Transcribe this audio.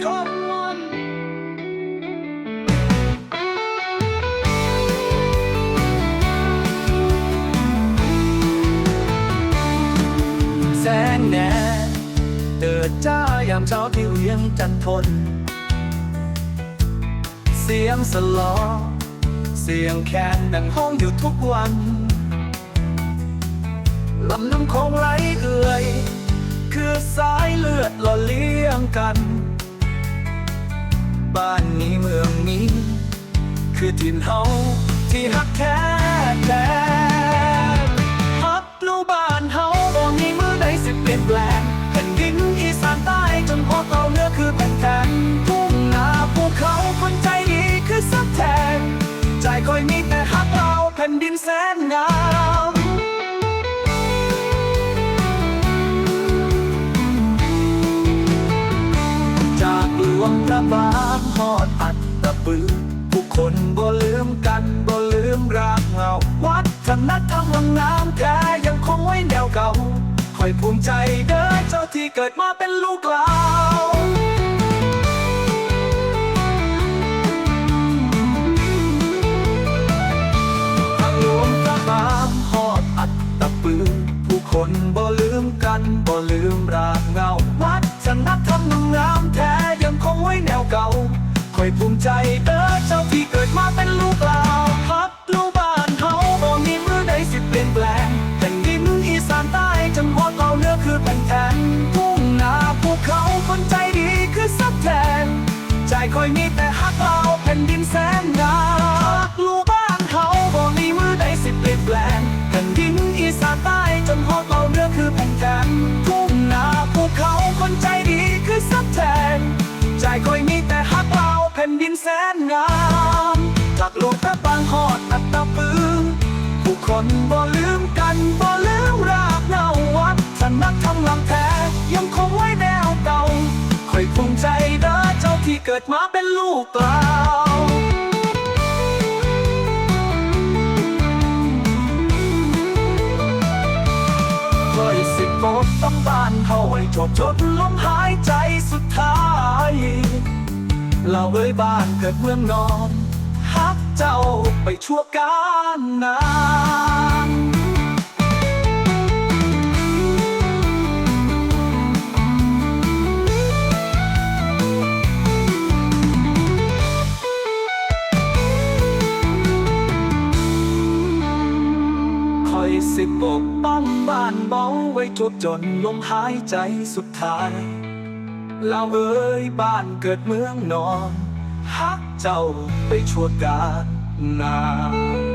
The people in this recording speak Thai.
แสงแหน่เดิดจ้ายามเช้าที่เวียงจันทน เสียงสลอ เสียงแคนดังห้องอยู่ทุกวันลำน้ำคงไหลเอื่อย คือสายเลือดหล่อเลี้ยงกัน นี้เมืองนี้ คือถิ่นเฮาที่ฮักแท้แท้ฮักลูกบ้านเฮาบ่มีมือใดสิเปลี่ยนแปลงแผ่นดินอีสานใต้จนพอเก่าเนื้อคือแผ่นแทนทุ่งนาภูเขาคนใจดีคือสักแทนใจคอยมีแต่ฮักเราแผ่นดินแสนงามจากหลวงพระบางหอด นธรรมวังน้ำแท้ยังคงไว้แนวเก่าคอยภูมิใจเด้อเจ้าที่เกิดมาเป็นลูกหลาทางหลวงพระบางหอดอัดตะปือผู้คนบ่ลืมกันบ่ลืมรา คอยมีแต่ฮักเราแผ่นดินแสนงามฮักลูกบ้านเฮาบ่มีมือใดสิเปลี่ยนแปลงแผ่นดินอีสานใต้จนฮอดเราเนื้อคือแผ่นแทนทุ่งนาภูเขาคนใจดีคือซับแทนใจคอยมีแต่ฮักเราแผ่นดินแสนงามจากโลกพระบางฮอดอัตตะปือผู้คนบ่ลืมกันบ่ลืม กิดมาเป็นลูกเราคอยสิบกต้องบ้านเฮาไว้จบจนลมหายใจสุดท้าย เราเอ้ยบ้านเกิดเมืองนอนฮักเจ้าไปชั่วการนาน สิบกป้องบ้านเบาไว้ทุบจนลมหายใจสุดท้ายเราเอ้ยบ้านเกิดเมืองนอนฮักเจ้าไปชั่วกาลนาน